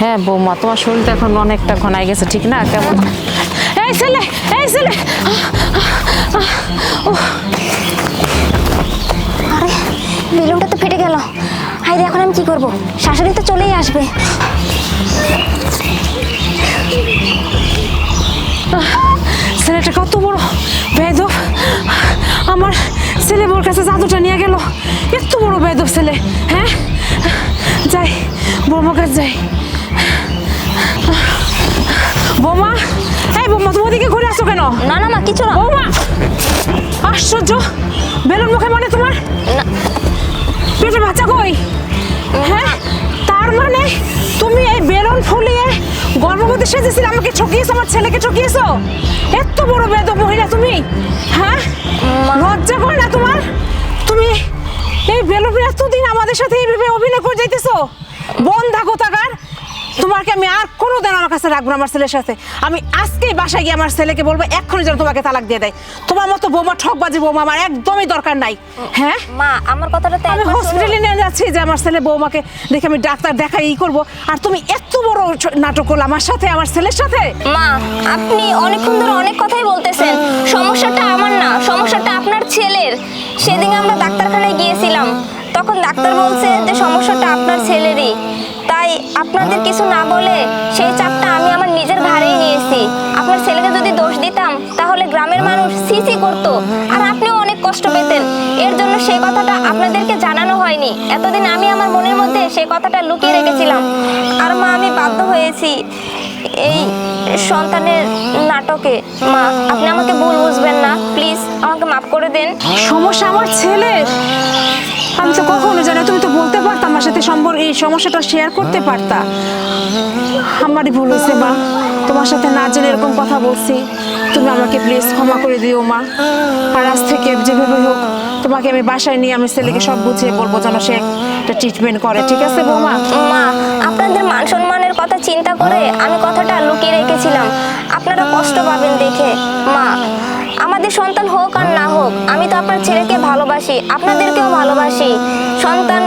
হ্যাঁ বৌমা তোমার শরীরটা এখন অনেকটা ঘনায় গেছে ঠিক না? কেমন? এই ছেলে এই ছেলে! আরে বেলুনটা তো ফেটে গেল। হাই এখন আমি কি করব? শাশুড়ি তো চলেই আসবে। ছেলেটা কত বড় বেদব। আমার ছেলে বোর কাছে জাদুটা নিয়ে গেল। এত বড় বেদব ছেলে হ্যাঁ? যাই বৌমার কাছে যাই। এই ওদিকে ঘুরে আসো কেন? না না মা কিছু না। বৌমা! আশ্চর্য! বেলুন মুখে মানে তোমার? পেটে বাচ্চা কই? হ্যাঁ? তার মানে তুমি এই বেলুন ফুলিয়ে গর্ভবতী সেজেছিলে আমাকে ঠকিয়েছো আমার ছেলেকে ঠকিয়েছো? এত বড় বেদ মহিলা তুমি! হ্যাঁ? লজ্জা করে না তোমার? তুমি এই বেলুন এতদিন আমাদের সাথে এইভাবে অভিনয় করে যাইতেছো? বন্ধা কোথাকার তোমাকে আমি আর কোনো দিন আমার কাছে রাখব না আমার ছেলের সাথে। আমি আজকেই বাসায় গিয়ে আমার ছেলেকে বলব এক্ষুনি যেন তোমাকে তালাক দিয়ে দেয়। তোমার মতো বৌমা ঠকবাজি বৌমা আমার একদমই দরকার নাই। হ্যাঁ? মা আমার কথাটা তো আমি হসপিটালে নিয়ে যাচ্ছি যে আমার ছেলে বৌমাকে দেখে আমি ডাক্তার দেখাই ই করব। আর তুমি এত বড় নাটক করলে আমার সাথে আমার ছেলের সাথে? মা আপনি অনেকক্ষণ ধরে অনেক কথাই বলতেছেন। সমস্যাটা আমার না সমস্যাটা আপনার ছেলের। সেদিন আমরা ডাক্তারখানায় গিয়েছিলাম। তখন ডাক্তার বলছে যে সমস্যাটা আপনার ছেলেরই। আপনাদের কিছু না বলে সেই চাপটা আমি আমার নিজের ঘাড়েই নিয়েছি। আপনার ছেলেকে যদি দোষ দিতাম, তাহলে গ্রামের মানুষ সিসি করতো। আর আপনিও অনেক কষ্ট পেতেন। এর জন্য সেই কথাটা আপনাদেরকে জানানো হয়নি। এতদিন আমি আমার মনের মধ্যে সেই কথাটা লুকিয়ে রেখেছিলাম। আর মা, আমি বাধ্য হয়েছি এই সন্তানের নাটকে। মা, আপনি আমাকে ভুল বুঝবেন না। প্লিজ, আমাকে মাফ করে দেন। সমস্যা আমার ছেলের। সাথে সম্পর্ক এই সমস্যাটা শেয়ার করতে পারতা। আমারই ভুল হয়েছে, মা। তোমার সাথে না জেনে এরকম কথা বলছি। তুমি আমাকে প্লিজ ক্ষমা করে দিও, মা। আর আজ থেকে যেভাবে হোক, তোমাকে আমি বাসায় নিয়ে আমি ছেলেকে সব বুঝিয়ে বলব যেন সে একটা ট্রিটমেন্ট করে, ঠিক আছে বৌমা? মা, আপনাদের মান সম্মানের কথা চিন্তা করে আমি কথাটা লুকিয়ে রেখেছিলাম। আপনারা কষ্ট পাবেন দেখে। মা, আমাদের সন্তান হোক আর না হোক, আমি তো আপনার ছেলেকে ভালোবাসি, আপনাদেরকেও ভালোবাসি। সন্তান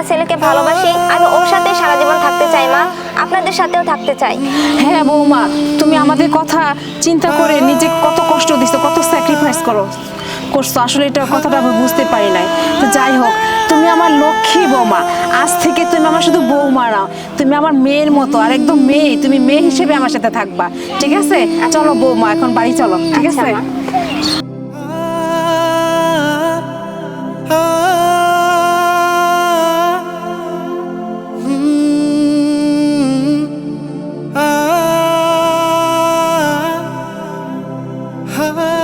যেহেতু ছেলেকে ভালোবাসি আমি ওর সাথে সারা জীবন থাকতে চাই মা। আপনাদের সাথেও থাকতে চাই। হ্যাঁ বৌমা তুমি আমাদের কথা চিন্তা করে নিজে কত কষ্ট দিছো কত স্যাক্রিফাইস করো করছ। আসলে এটা কথাটা আমি বুঝতে পারি নাই। তো যাই হোক তুমি আমার লক্ষ্মী বৌমা। আজ থেকে তুমি আমার শুধু বৌমা না তুমি আমার মেয়ের মতো আর একদম মেয়ে তুমি মেয়ে হিসেবে আমার সাথে থাকবা। ঠিক আছে? চলো বৌমা এখন বাড়ি চলো। ঠিক আচ্ছা, আছে। high